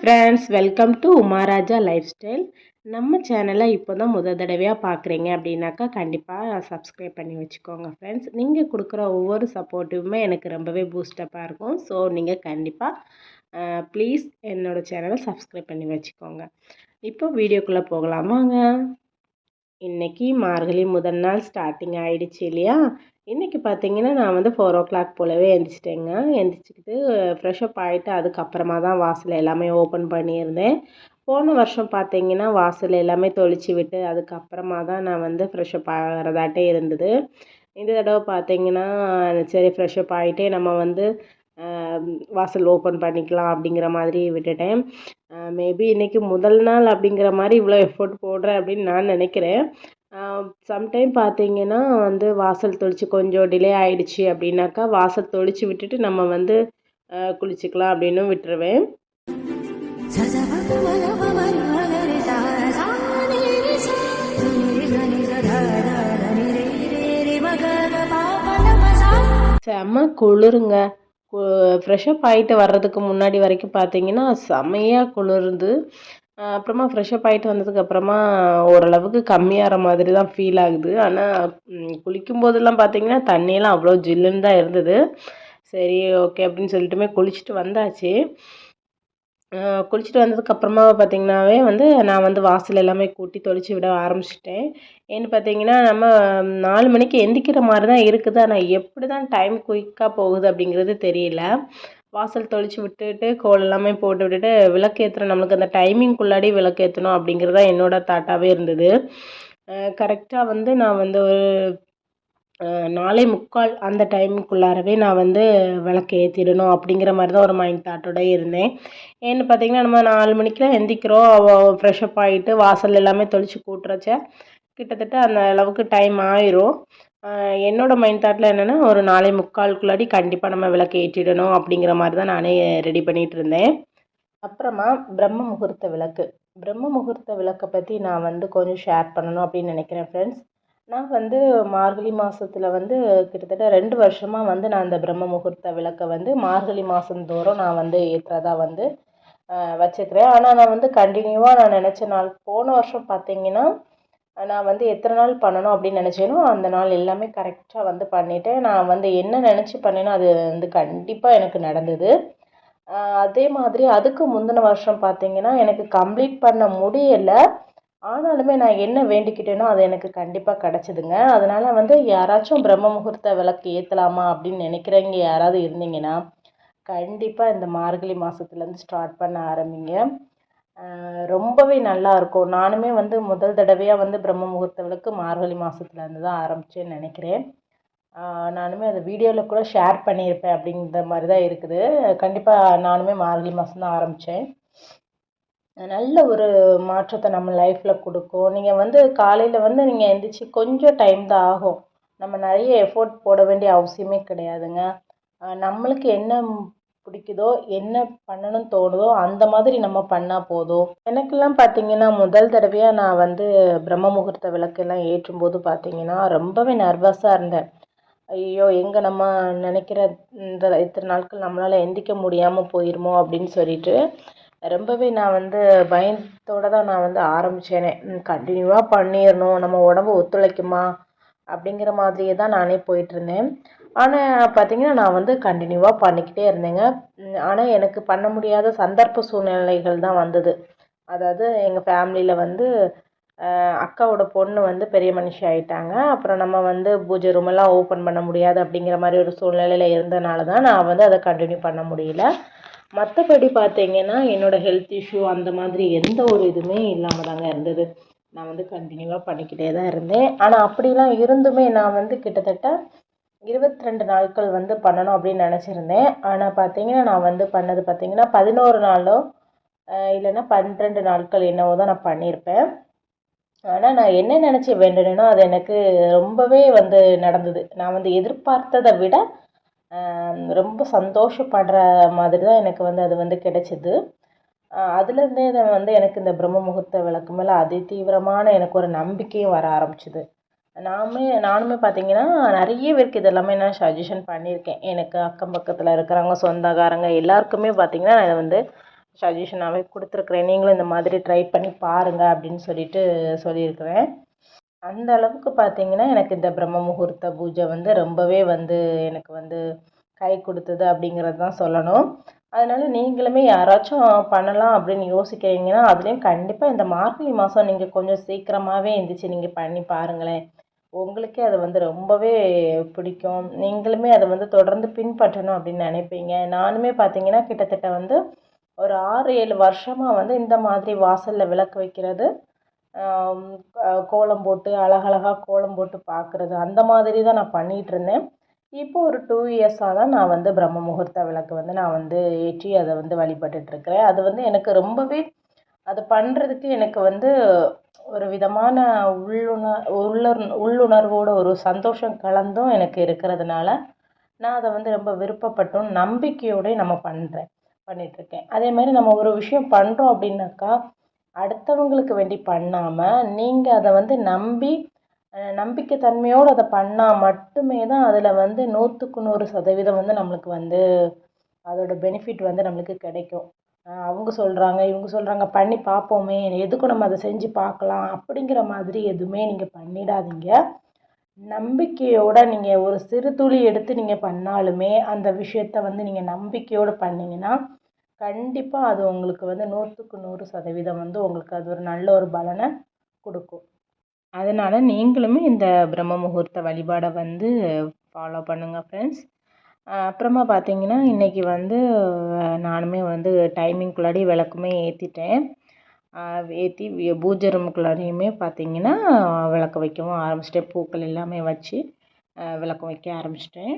Friends welcome to Umaraja lifestyle நம்ம சேனலை இப்போ தான் முத தடவையாக பார்க்குறீங்க அப்படின்னாக்கா கண்டிப்பாக சப்ஸ்கிரைப் பண்ணி வச்சுக்கோங்க ஃப்ரெண்ட்ஸ் நீங்கள் கொடுக்குற ஒவ்வொரு சப்போர்ட்டுமே எனக்கு ரொம்பவே பூஸ்டப்பாக இருக்கும். ஸோ நீங்கள் கண்டிப்பாக ப்ளீஸ் என்னோடய சேனலை சப்ஸ்கிரைப் பண்ணி வச்சுக்கோங்க. இப்போ வீடியோக்குள்ளே போகலாமாங்க இன்றைக்கி மார்கழி முதல் நாள் ஸ்டார்டிங் ஆகிடுச்சு இல்லையா? இன்றைக்கி பார்த்தீங்கன்னா நான் வந்து ஃபோர் ஓ கிளாக் போலவே எழுந்திரிச்சிட்டேங்க எழுந்திரிச்சிக்கிட்டு ஃப்ரெஷ்அப் ஆகிட்டு அதுக்கப்புறமா தான் வாசல் எல்லாமே ஓப்பன் பண்ணியிருந்தேன். போன வருஷம் பார்த்தீங்கன்னா வாசல் எல்லாமே தொளிச்சு விட்டு அதுக்கப்புறமா தான் நான் வந்து ஃப்ரெஷ்அப் ஆகிறதாட்டே இருந்தது. இந்த தடவை பார்த்தீங்கன்னா சரி ஃப்ரெஷ்அப் ஆகிட்டே நம்ம வந்து வாசல் ஓப்பன் பண்ணிக்கலாம் அப்படிங்கிற மாதிரி விட்டுட்டேன். மேபி இன்றைக்கி முதல் நாள் அப்படிங்கிற மாதிரி இவ்வளோ எஃபோர்ட் போடுறேன் அப்படின்னு நான் நினைக்கிறேன். சம்டைம் பார்த்தீங்கன்னா வந்து வாசல் தொளிச்சு கொஞ்சம் டிலே ஆகிடுச்சி அப்படின்னாக்கா வாசல் தொளிச்சு விட்டுட்டு நம்ம வந்து குளிச்சுக்கலாம் அப்படின்னு விட்டுருவேன். செம்ம குளிருங்க. ஃப்ரெஷ்அப் ஆகிட்டு வர்றதுக்கு முன்னாடி வரைக்கும் பார்த்தீங்கன்னா செம்மையாக குளிர்ந்து அப்புறமா ஃப்ரெஷ்அப் ஆகிட்டு வந்ததுக்கப்புறமா ஓரளவுக்கு கம்மியாகிற மாதிரி தான் ஃபீல் ஆகுது. ஆனால் குளிக்கும் போதெல்லாம் பார்த்தீங்கன்னா தண்ணியெல்லாம் அவ்வளோ ஜில்லுன்னு தான் இருந்தது. சரி ஓகே அப்படின்னு சொல்லிட்டுமே குளிச்சுட்டு வந்தாச்சு. குளிச்சுட்டு வந்ததுக்கப்புறமா பார்த்திங்கனாவே வந்து நான் வந்து வாசல் எல்லாமே கூட்டி தொளிச்சு விட ஆரம்பிச்சிட்டேன். ஏன்னு பார்த்தீங்கன்னா நம்ம நாலு மணிக்கு எந்திக்கிற மாதிரி தான் இருக்குது. ஆனால் எப்படி தான் டைம் குயிக்காக போகுது அப்படிங்கிறது தெரியல. வாசல் தொளிச்சு விட்டுட்டு கோல் எல்லாமே போட்டு விட்டுட்டு விளக்கேற்றுற நம்மளுக்கு அந்த டைமிங்குள்ளாடி விளக்கு ஏற்றணும் அப்படிங்கிறது தான் என்னோடய தாட்டாகவே இருந்தது. கரெக்டாக வந்து நான் வந்து ஒரு நாலே முக்கால் அந்த டைமுக்குள்ளாரவே நான் வந்து விளக்கு ஏற்றிடணும் அப்படிங்கிற மாதிரி தான் ஒரு மைண்ட் தாட்டோட இருந்தேன். ஏன்னு பார்த்தீங்கன்னா நம்ம நாலு மணிக்கெலாம் எந்திக்கிறோம். ஃப்ரெஷ்அப் ஆகிட்டு வாசல் எல்லாமே தொளிச்சு கூட்டுறச்ச கிட்டத்தட்ட அந்த அளவுக்கு டைம் ஆயிரும். என்னோடய மைண்ட் தாட்டில் என்னென்னா ஒரு நாளை முக்காலுக்குள்ளாடி கண்டிப்பாக நம்ம விளக்கு ஏற்றிடணும் அப்படிங்கிற மாதிரி தான் நானே ரெடி பண்ணிகிட்டு இருந்தேன். அப்புறமா பிரம்ம முகூர்த்த விளக்கு. பிரம்ம முகூர்த்த விளக்கை பற்றி நான் வந்து கொஞ்சம் ஷேர் பண்ணணும் அப்படின்னு நினைக்கிறேன் ஃப்ரெண்ட்ஸ் நான் வந்து மார்கழி மாதத்தில் வந்து கிட்டத்தட்ட ரெண்டு வருஷமாக வந்து நான் அந்த பிரம்ம முகூர்த்த விளக்கை வந்து மார்கழி மாதந்தோறும் நான் வந்து ஏற்றுறதா வந்து வச்சுக்கிறேன். ஆனால் நான் வந்து கண்டினியூவாக நான் நினச்ச நாள் போன வருஷம் பார்த்தீங்கன்னா நான் வந்து எத்தனை நாள் பண்ணணும் அப்படின்னு நினச்சேனோ அந்த நாள் எல்லாமே கரெக்டாக வந்து பண்ணிவிட்டேன் நான் வந்து என்ன நினச்சி பண்ணேனோ அது வந்து கண்டிப்பாக எனக்கு நடந்தது. அதே மாதிரி அதுக்கு முந்தின வருஷம் பார்த்தீங்கன்னா எனக்கு கம்ப்ளீட் பண்ண முடியலை. ஆனாலுமே நான் என்ன வேண்டிக்கிட்டேனோ அது எனக்கு கண்டிப்பாக கிடச்சிதுங்க. அதனால் வந்து யாராச்சும் பிரம்ம முகூர்த்த விளக்கு ஏற்றலாமா அப்படின்னு நினைக்கிறவங்க யாராவது இருந்தீங்கன்னா கண்டிப்பாக இந்த மார்கழி மாதத்துலேருந்து ஸ்டார்ட் பண்ண ஆரம்பிங்க. ரொம்பவே நல்லா இருக்கும். நானுமே வந்து முதல் தடவையாக வந்து பிரம்ம முகூர்த்த விளக்கு மார்கழி மாதத்துலேருந்து தான் ஆரம்பித்தேன்னு நினைக்கிறேன். நானுமே அதை வீடியோவில் கூட ஷேர் பண்ணியிருப்பேன் அப்படிங்கிற மாதிரி தான் இருக்குது. கண்டிப்பாக நானுமே மார்கழி மாதம் தான் ஆரம்பித்தேன் நல்ல ஒரு மாற்றத்தை நம்ம லைஃப்பில் கொடுக்கும். நீங்கள் வந்து காலையில் வந்து நீங்கள் எந்திரிச்சு கொஞ்சம் டைம் தான் ஆகும். நம்ம நிறைய எஃபோர்ட் போட வேண்டிய அவசியமே கிடையாதுங்க. நம்மளுக்கு என்ன பிடிக்குதோ என்ன பண்ணணும்னு தோணுதோ அந்த மாதிரி நம்ம பண்ணால் போதும். எனக்கெல்லாம் பார்த்தீங்கன்னா முதல் தடவையாக நான் வந்து பிரம்ம முகூர்த்த விளக்கெல்லாம் ஏற்றும் போது பார்த்தீங்கன்னா ரொம்பவே நர்வஸாக இருந்தேன். ஐயோ எங்கே நம்ம நினைக்கிற இந்த இத்தனை நாட்கள் நம்மளால் எந்திக்க முடியாமல் போயிருமோ அப்படின்னு சொல்லிட்டு ரொம்பவே நான் வந்து பயத்தோடு தான் நான் வந்து ஆரம்பித்தேனே கண்டினியூவாக பண்ணிடணும் நம்ம உடம்பு ஒத்துழைக்குமா? அப்படிங்கிற மாதிரியே தான் நானே போயிட்டுருந்தேன் ஆனால் பார்த்தீங்கன்னா நான் வந்து கண்டினியூவாக பண்ணிக்கிட்டே இருந்தேங்க. ஆனால் எனக்கு பண்ண முடியாத சந்தர்ப்ப சூழ்நிலைகள் தான் வந்தது. அதாவது எங்கள் ஃபேமிலியில் வந்து அக்காவோட பொண்ணு வந்து பெரிய மனுஷி ஆகிட்டாங்க அப்புறம் நம்ம வந்து பூஜை ரூமெல்லாம் ஓப்பன் பண்ண முடியாது அப்படிங்கிற மாதிரி ஒரு சூழ்நிலையில் இருந்தனால தான் நான் வந்து அதை கண்டினியூ பண்ண முடியல. மற்றபடி பார்த்தீங்கன்னா என்னோடய ஹெல்த் இஷ்யூ அந்த மாதிரி எந்த ஒரு இதுவுமே இல்லாமல் தாங்க இருந்தது. நான் வந்து கண்டினியூவாக பண்ணிக்கிட்டே தான் இருந்தேன். ஆனால் அப்படிலாம் இருந்துமே நான் வந்து கிட்டத்தட்ட இருபத்தி ரெண்டு நாட்கள் வந்து பண்ணணும் அப்படின்னு நினச்சிருந்தேன். ஆனால் பார்த்தீங்கன்னா நான் வந்து பண்ணது பார்த்தீங்கன்னா பதினோரு நாளோ இல்லைன்னா பன்னிரெண்டு நாட்கள் என்னவோ தான் நான் பண்ணியிருப்பேன். ஆனால் நான் என்ன நினச்சி வேண்டினேனோ அது எனக்கு ரொம்பவே வந்து நடந்தது. நான் வந்து எதிர்பார்த்ததை விட ரொம்ப சந்தோஷப்படுற மாதிரி தான் எனக்கு வந்து அது வந்து கிடைச்சிது. அதுலேருந்தே வந்து எனக்கு இந்த பிரம்ம முகூர்த்த விளக்கு மேலே அதி தீவிரமான எனக்கு ஒரு நம்பிக்கையும் வர ஆரம்பிச்சிது. நாமே நானுமே பார்த்தீங்கன்னா நிறைய பேருக்கு இதெல்லாமே நான் சஜஷன் பண்ணியிருக்கேன். எனக்கு அக்கம் பக்கத்தில் இருக்கிறவங்க சொந்தக்காரங்க எல்லாருக்குமே பார்த்தீங்கன்னா நான் இதை வந்து சஜஷனாகவே கொடுத்துருக்குறேன். நீங்களும் இந்த மாதிரி ட்ரை பண்ணி பாருங்கள் அப்படின்னு சொல்லிட்டு சொல்லியிருக்கிறேன். அந்த அளவுக்கு பார்த்தீங்கன்னா எனக்கு இந்த பிரம்ம முகூர்த்த பூஜை வந்து ரொம்பவே வந்து எனக்கு வந்து கை கொடுத்தது அப்படிங்கிறது தான் சொல்லணும். அதனால் நீங்களுமே யாராச்சும் பண்ணலாம் அப்படின்னு யோசிக்கிறீங்கன்னா அதுலேயும் கண்டிப்பாக இந்த மார்கழி மாதம் நீங்கள் கொஞ்சம் சீக்கிரமாகவே எழுந்திரிச்சு நீங்கள் பண்ணி பாருங்களேன். உங்களுக்கே அது வந்து ரொம்பவே பிடிக்கும். நீங்களுமே அதை வந்து தொடர்ந்து பின்பற்றணும் அப்படின்னு நினைப்பீங்க. நானுமே பார்த்தீங்கன்னா கிட்டத்தட்ட வந்து ஒரு ஆறு ஏழு வருஷமாக வந்து இந்த மாதிரி வாசலில் விளக்கு வைக்கிறது கோலம் போட்டு அழகழகாக கோலம் போட்டு பார்க்குறது அந்த மாதிரி தான் நான் பண்ணிகிட்டு இருந்தேன். இப்போ ஒரு டூ இயர்ஸாக தான் நான் வந்து பிரம்ம முகூர்த்த விளக்கு வந்து நான் வந்து ஏற்றி அதை வந்து வழிபட்டுட்ருக்கிறேன் அது வந்து எனக்கு ரொம்பவே அது பண்ணுறதுக்கு எனக்கு வந்து ஒரு விதமான உள்ளுணர் உள்ளர் உள்ளுணர்வோட ஒரு சந்தோஷம் கலந்தும் எனக்கு இருக்கிறதுனால நான் அதை வந்து ரொம்ப விருப்பப்பட்டும் நம்பிக்கையோடய நம்ம பண்ணுறேன் பண்ணிகிட்ருக்கேன் அதே மாதிரி நம்ம ஒரு விஷயம் பண்ணுறோம் அப்படின்னாக்கா அடுத்தவங்களுக்கு வேண்டி பண்ணாமல் நீங்கள் அதை வந்து நம்பி நம்பிக்கை தன்மையோடு அதை பண்ணால் மட்டுமே தான் அதில் வந்து நூற்றுக்கு நூறு சதவீதம் வந்து நம்மளுக்கு வந்து அதோட பெனிஃபிட் வந்து நம்மளுக்கு கிடைக்கும். அவங்க சொல்கிறாங்க இவங்க சொல்கிறாங்க பண்ணி பார்ப்போமே எதுக்கும் நம்ம அதை செஞ்சு பார்க்கலாம் அப்படிங்கிற மாதிரி எதுவுமே நீங்கள் பண்ணிடாதீங்க. நம்பிக்கையோடு நீங்கள் ஒரு சிறு துளி எடுத்து நீங்கள் பண்ணாலுமே அந்த விஷயத்த வந்து நீங்கள் நம்பிக்கையோடு பண்ணிங்கன்னா கண்டிப்பாக அது உங்களுக்கு வந்து நூற்றுக்கு நூறு சதவீதம் வந்து உங்களுக்கு அது ஒரு நல்ல ஒரு பலனை கொடுக்கும். அதனால் நீங்களுமே இந்த பிரம்ம முகூர்த்த வழிபாடை வந்து ஃபாலோ பண்ணுங்கள் ஃப்ரெண்ட்ஸ் அப்புறமா பார்த்தீங்கன்னா இன்றைக்கி வந்து நானுமே வந்து டைமிங்குள்ளாடி விளக்குமே ஏற்றிட்டேன் ஏற்றி பூஜை ரூமுக்குள்ளாரையுமே பார்த்தீங்கன்னா விளக்கு வைக்கவும் ஆரம்பிச்சிட்டேன். பூக்கள் எல்லாமே வச்சு விளக்கு வைக்க ஆரம்பிச்சிட்டேன்.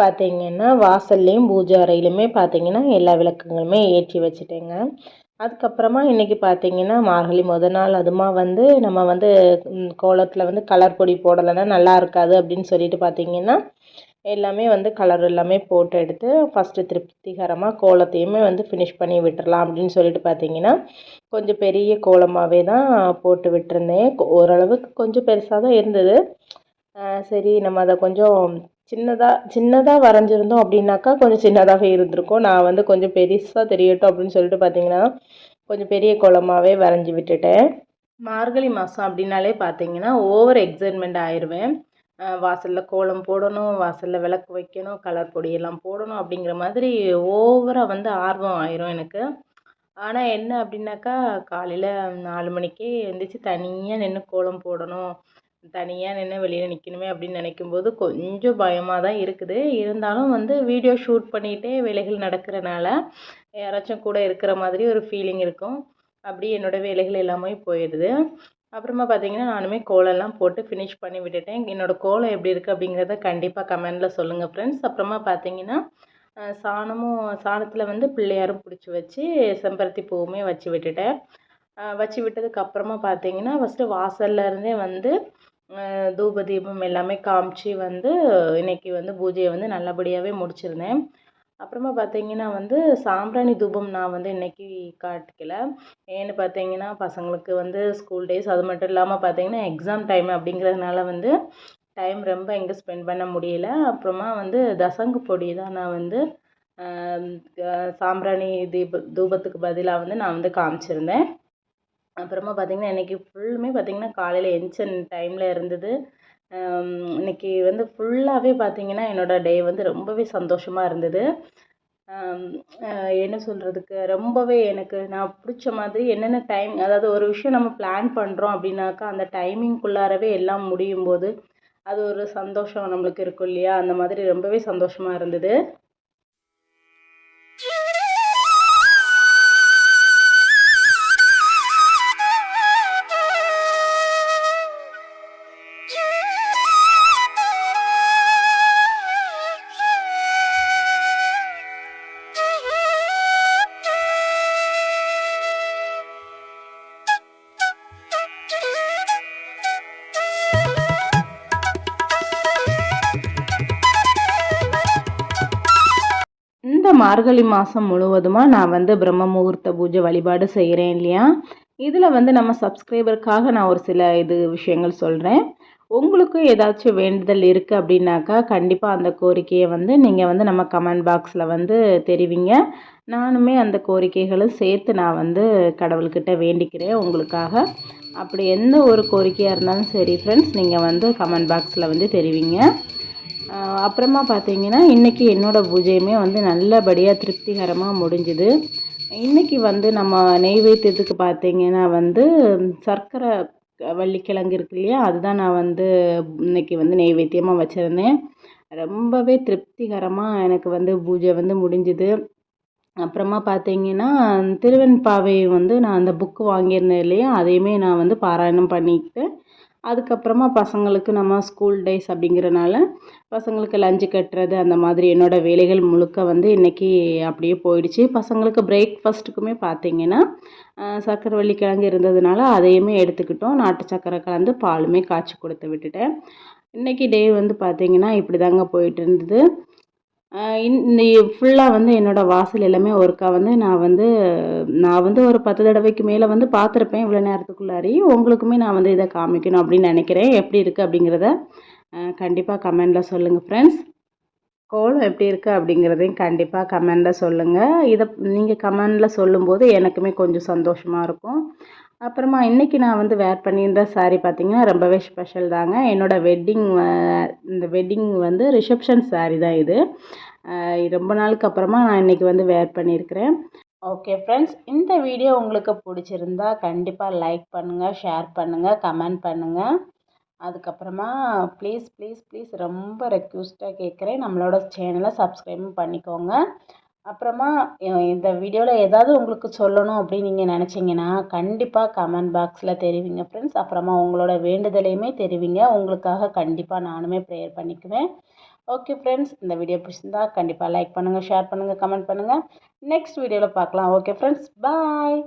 பார்த்தீங்கன்னா வாசல்லையும் பூஜை அறையிலுமே பார்த்தீங்கன்னா எல்லா விளக்குங்களுமே ஏற்றி வச்சுட்டேங்க. அதுக்கப்புறமா இன்றைக்கி பார்த்தீங்கன்னா மார்கழி முத நாள் அதுமா வந்து நம்ம வந்து கோலத்தில் வந்து கலர் பொடி போடலைன்னா நல்லா இருக்காது அப்படின்னு சொல்லிட்டு பார்த்தீங்கன்னா எல்லாமே வந்து கலர் எல்லாமே போட்டு எடுத்து ஃபஸ்ட்டு திருப்திகரமாக கோலத்தையுமே வந்து ஃபினிஷ் பண்ணி விட்டுடலாம் அப்படின்னு சொல்லிட்டு பார்த்தீங்கன்னா கொஞ்சம் பெரிய கோலமாகவே தான் போட்டு விட்டுருந்தேன். ஓரளவுக்கு கொஞ்சம் பெருசாக தான் இருந்தது. சரி நம்ம அதை கொஞ்சம் சின்னதாக சின்னதாக வரைஞ்சிருந்தோம் அப்படின்னாக்கா கொஞ்சம் சின்னதாக இருந்திருக்கும். நான் வந்து கொஞ்சம் பெருசாக தெரியட்டும் அப்படின்னு சொல்லிட்டு பார்த்தீங்கன்னா கொஞ்சம் பெரிய குளமாகவே வரைஞ்சி விட்டுட்டேன். மார்கழி மாதம் அப்படின்னாலே பார்த்தீங்கன்னா ஓவர் எக்ஸைட்மெண்ட் ஆயிடுவேன் வாசலில் கோலம் போடணும் வாசலில் விளக்கு வைக்கணும் கலர் பொடியெல்லாம் போடணும் அப்படிங்கிற மாதிரி ஓவராக வந்து ஆர்வம் ஆயிரும் எனக்கு. ஆனால் என்ன அப்படின்னாக்கா காலையில் நாலு மணிக்கே எழுந்திரிச்சி தனியாக நின்று கோலம் போடணும். தனியாக நின்று வெளியில் நிற்கணுமே அப்படின்னு நினைக்கும்போது கொஞ்சம் பயமாக தான் இருக்குது. இருந்தாலும் வந்து வீடியோ ஷூட் பண்ணிகிட்டே வேலைகள் நடக்கிறனால யாராச்சும் கூட இருக்கிற மாதிரி ஒரு ஃபீலிங் இருக்கும். அப்படி என்னோடய வேலைகள் எல்லாமே போயிடுது. அப்புறமா பார்த்தீங்கன்னா நானுமே கோலம்லாம் போட்டு ஃபினிஷ் பண்ணி விட்டுட்டேன். என்னோடய கோலம் எப்படி இருக்குது அப்படிங்கிறத கண்டிப்பாக கமெண்டில் சொல்லுங்கள் ஃப்ரெண்ட்ஸ் அப்புறமா பார்த்தீங்கன்னா சாணமும் சாணத்தில் வந்து பிள்ளையாரும் பிடிச்சி வச்சு செம்பருத்தி பூவுமே வச்சு விட்டுட்டேன். வச்சு விட்டதுக்கு அப்புறமா பார்த்தீங்கன்னா ஃபஸ்ட்டு வாசல்ல இருந்தே வந்து தூப தீபம் எல்லாமே காமிச்சு வந்து இன்றைக்கி வந்து பூஜையை வந்து நல்லபடியாகவே முடிச்சிருந்தேன். அப்புறமா பார்த்தீங்கன்னா வந்து சாம்பிராணி தூபம் நான் வந்து இன்றைக்கி காட்டிக்கல. ஏன்னு பார்த்தீங்கன்னா பசங்களுக்கு வந்து ஸ்கூல் டேஸ் அது மட்டும் இல்லாமல் பார்த்தீங்கன்னா எக்ஸாம் டைம் அப்படிங்கிறதுனால வந்து டைம் ரொம்ப எங்கே ஸ்பெண்ட் பண்ண முடியல. அப்புறமா வந்து தசங்கு பொடி தான் நான் வந்து சாம்பிராணி தீப தூபத்துக்கு பதிலாக வந்து நான் வந்து காமிச்சிருந்தேன். அப்புறமா பார்த்திங்கன்னா இன்றைக்கி ஃபுல்லுமே பார்த்திங்கன்னா காலையில் எந்திச்ச டைமில் இருந்தது. இன்றைக்கி வந்து ஃபுல்லாகவே பார்த்திங்கன்னா என்னோடய டே வந்து ரொம்பவே சந்தோஷமாக இருந்தது. என்ன சொல்கிறதுக்கு ரொம்பவே எனக்கு நான் பிடிச்ச மாதிரி என்னென்ன டைம் அதாவது ஒரு விஷயம் நம்ம பிளான் பண்ணுறோம் அப்படின்னாக்கா அந்த டைமிங்குள்ளாரவே எல்லாம் முடியும் போது அது ஒரு சந்தோஷம் நம்மளுக்கு இருக்கும் இல்லையா? அந்த மாதிரி ரொம்பவே சந்தோஷமாக இருந்தது. மார்கழி மாதம் முழுவதுமாக நான் வந்து பிரம்ம முகூர்த்த பூஜை வழிபாடு செய்கிறேன் இல்லையா? இதில் வந்து நம்ம சப்ஸ்கிரைபருக்காக நான் ஒரு சில இது விஷயங்கள் சொல்கிறேன் உங்களுக்கும் ஏதாச்சும் வேண்டுதல் இருக்குது அப்படின்னாக்கா கண்டிப்பாக அந்த கோரிக்கையை வந்து நீங்கள் வந்து நம்ம கமெண்ட் பாக்ஸில் வந்து தெரிவிங்க. நானுமே அந்த கோரிக்கைகளும் சேர்த்து நான் வந்து கடவுள்கிட்ட வேண்டிக்கிறேன் உங்களுக்காக. அப்படி எந்த ஒரு கோரிக்கையாக இருந்தாலும் சரி ஃப்ரெண்ட்ஸ் நீங்கள் வந்து கமெண்ட் பாக்ஸில் வந்து தெரிவிங்க. அப்புறமா பார்த்தீங்கன்னா இன்றைக்கி என்னோடய பூஜையுமே வந்து நல்லபடியாக திருப்திகரமாக முடிஞ்சுது. இன்றைக்கி வந்து நம்ம நெய்வேத்தியத்துக்கு பார்த்தீங்கன்னா வந்து சர்க்கரை வள்ளிக்கிழங்கு இருக்கு இல்லையா? அதுதான் நான் வந்து இன்னைக்கு வந்து நெய்வேத்தியமாக வச்சுருந்தேன். ரொம்பவே திருப்திகரமாக எனக்கு வந்து பூஜை வந்து முடிஞ்சுது. அப்புறமா பார்த்தீங்கன்னா திருவெண்பாவை வந்து நான் அந்த புக்கு வாங்கியிருந்தேன் இல்லையா? அதையுமே நான் வந்து பாராயணம் பண்ணிக்கிட்டு அதுக்கப்புறமா பசங்களுக்கு நம்ம ஸ்கூல் டேஸ் அப்படிங்கிறனால பசங்களுக்கு லஞ்சு கட்டுறது அந்த மாதிரி என்னோடய வேலைகள் முழுக்க வந்து இன்றைக்கி அப்படியே போயிடுச்சு. பசங்களுக்கு பிரேக்ஃபாஸ்ட்டுக்குமே பார்த்தீங்கன்னா சர்க்கரை கிழங்கு இருந்ததுனால அதையுமே எடுத்துக்கிட்டோம். நாட்டு சர்க்கரை கலந்து பாலுமே காய்ச்சி கொடுத்து விட்டுட்டேன். இன்றைக்கி டே வந்து பார்த்தீங்கன்னா இப்படி தாங்க போயிட்டு இருந்தது. இந்த ஃபுல்லாக வந்து என்னோடய வாசல் எல்லாமே ஒருக்கா வந்து நான் வந்து நான் வந்து ஒரு பத்து தடவைக்கு மேலே வந்து பார்த்துருப்பேன் இவ்வளோ நேரத்துக்குள்ளாரி உங்களுக்குமே நான் வந்து இதை காமிக்கணும் அப்படின்னு நினைக்கிறேன். எப்படி இருக்குது அப்படிங்கிறத கண்டிப்பாக கமெண்டில் சொல்லுங்கள் ஃப்ரெண்ட்ஸ் கோலம் எப்படி இருக்குது அப்படிங்கிறதையும் கண்டிப்பாக கமெண்டில் சொல்லுங்கள் இதை நீங்கள் கமெண்டில் சொல்லும்போது எனக்குமே கொஞ்சம் சந்தோஷமாக இருக்கும். அப்புறமா இன்றைக்கி நான் வந்து வேர் பண்ணியிருந்த சாரீ பார்த்தீங்கன்னா ரொம்பவே ஸ்பெஷல் தாங்க. என்னோடய வெட்டிங் இந்த வெட்டிங் வந்து ரிசப்ஷன் சாரீ தான் இது. ரொம்ப நாளுக்கு அப்புறமா நான் இன்றைக்கி வந்து வேர் பண்ணியிருக்கிறேன். ஓகே ஃப்ரெண்ட்ஸ் இந்த வீடியோ உங்களுக்கு பிடிச்சிருந்தா கண்டிப்பாக லைக் பண்ணுங்கள் ஷேர் பண்ணுங்கள் கமெண்ட் பண்ணுங்கள் அதுக்கப்புறமா ப்ளீஸ் ப்ளீஸ் ப்ளீஸ் ரொம்ப ரெக்யூஸ்ட்டாக கேட்குறேன். நம்மளோட சேனலை சப்ஸ்கிரைபும் பண்ணிக்கோங்க. அப்புறமா இந்த வீடியோவில் ஏதாவது உங்களுக்கு சொல்லணும் அப்படின்னு நீங்கள் நினச்சிங்கன்னா கண்டிப்பாக கமெண்ட் பாக்ஸில் தெரிவிங்க ஃப்ரெண்ட்ஸ் அப்புறமா உங்களோட வேண்டுதலையுமே தெரிவிங்க. உங்களுக்காக கண்டிப்பாக நானுமே ப்ரேயர் பண்ணிக்குவேன். ஓகே ஃப்ரெண்ட்ஸ் இந்த வீடியோ பிடிச்சிருந்தா கண்டிப்பாக லைக் பண்ணுங்கள் ஷேர் பண்ணுங்கள் கமெண்ட் பண்ணுங்கள் நெக்ஸ்ட் வீடியோவில் பார்க்கலாம். Okay friends bye